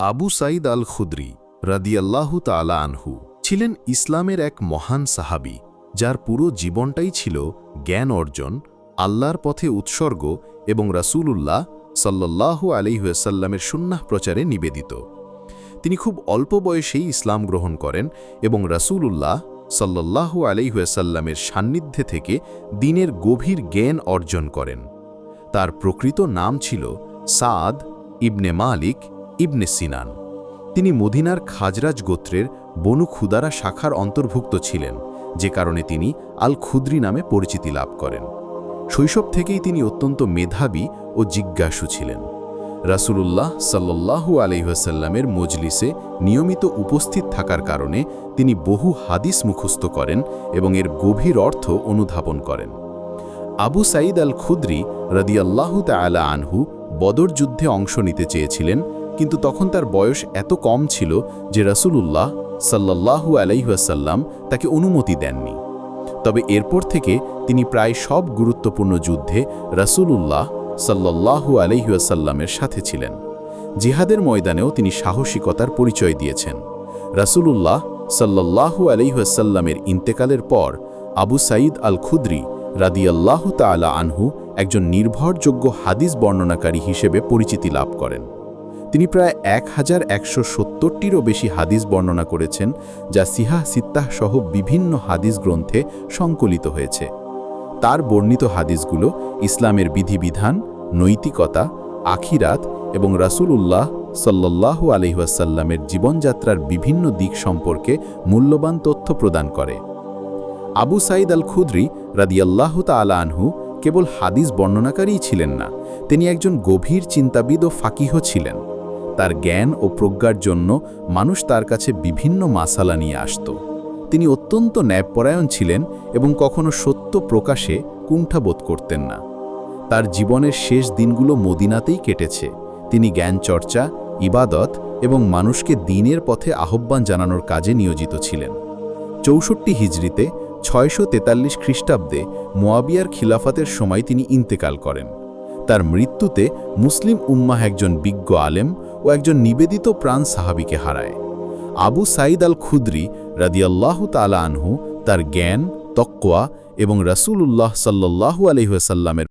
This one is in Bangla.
আবু সাইদ আল খুদ্রি রাদিয়াল্লাহু তালা আনহু ছিলেন ইসলামের এক মহান সাহাবি, যার পুরো জীবনটাই ছিল জ্ঞান অর্জন, আল্লাহর পথে উৎসর্গ এবং রাসূলুল্লাহ সাল্লাল্লাহু আলিহাসাল্লামের সুন্নাহ প্রচারে নিবেদিত। তিনি খুব অল্প বয়সেই ইসলাম গ্রহণ করেন এবং রাসূলুল্লাহ সাল্লাল্লাহু আলিহাসাল্লামের সান্নিধ্যে থেকে দিনের গভীর জ্ঞান অর্জন করেন। তার প্রকৃত নাম ছিল সাদ ইবনে মালিক ইবনে সিনান। তিনি মদিনার খাজরাজ গোত্রের বনু খুদারা শাখার অন্তর্ভুক্ত ছিলেন, যে কারণে তিনি আল খুদ্রি নামে পরিচিতি লাভ করেন। শৈশব থেকেই তিনি অত্যন্ত মেধাবী ও জিজ্ঞাসু ছিলেন। রাসূলুল্লাহ সাল্লাল্লাহু আলহিহাসাল্লামের মজলিসে নিয়মিত উপস্থিত থাকার কারণে তিনি বহু হাদিস মুখস্থ করেন এবং এর গভীর অর্থ অনুধাবন করেন। আবু সাঈদ আল খুদ্রি রদিয়াল্লাহু তালা আনহু বদর যুদ্ধে অংশ নিতে চেয়েছিলেন কিন্তু তখন তার বয়স এত কম ছিল যে রাসূলুল্লাহ সাল্লাল্লাহু আলাইহাসাল্লাম তাকে অনুমতি দেননি। তবে এরপর থেকে তিনি প্রায় সব গুরুত্বপূর্ণ যুদ্ধে রাসূলুল্লাহ সাল্লাল্লাহু আলাইহাসাল্লামের সাথে ছিলেন। জিহাদের ময়দানেও তিনি সাহসিকতার পরিচয় দিয়েছেন। রাসূলুল্লাহ সাল্লাল্লাহু আলাইহাসাল্লামের ইন্তেকালের পর আবু সাঈদ আল খুদ্রি রাদিয়াল্লাহ তালা আনহু একজন নির্ভরযোগ্য হাদিস বর্ণনাকারী হিসেবে পরিচিতি লাভ করেন। তিনি প্রায় এক হাজার একশো সত্তরটিরও বেশি হাদিস বর্ণনা করেছেন, যা সিহা, সিত্তাহ সহ বিভিন্ন হাদিস গ্রন্থে সংকলিত হয়েছে। তার বর্ণিত হাদিসগুলো ইসলামের বিধিবিধান, নৈতিকতা, আখিরাত এবং রাসুল উল্লাহ সাল্লাল্লাহু আলহিহাসাল্লামের জীবনযাত্রার বিভিন্ন দিক সম্পর্কে মূল্যবান তথ্য প্রদান করে। আবু সাইদ আল খুদ্রি রাদিয়াল্লাহ তালা আনহু কেবল হাদিস বর্ণনাকারীই ছিলেন না, তিনি একজন গভীর চিন্তাবিদ ও ফাকিহ ছিলেন। তার জ্ঞান ও প্রজ্ঞার জন্য মানুষ তার কাছে বিভিন্ন মাসালা নিয়ে আসত। তিনি অত্যন্ত ন্যায়পরায়ণ ছিলেন এবং কখনো সত্য প্রকাশে কুণ্ঠাবোধ করতেন না। তার জীবনের শেষ দিনগুলো মদিনাতেই কেটেছে। তিনি জ্ঞান চর্চা ইবাদত এবং মানুষকে দিনের পথে আহ্বান জানানোর কাজে নিয়োজিত ছিলেন। চৌষট্টি হিজড়িতে ছয়শো তেতাল্লিশ খ্রিস্টাব্দে মোয়াবিয়ার খিলাফাতের সময় তিনি ইন্তেকাল করেন। তার মৃত্যুতে মুসলিম উম্মাহ একজন বিজ্ঞ আলেম ও একজন নিবেদিত প্রাণ সাহাবিকে হারায়। আবু সাইদ আল খুদ্রি রাদিয়াল্লাহু তালা আনহু তার জ্ঞান তক্কোয়া এবং রাসূলুল্লাহ সাল্লাল্লাহু আলহিহাসাল্লামের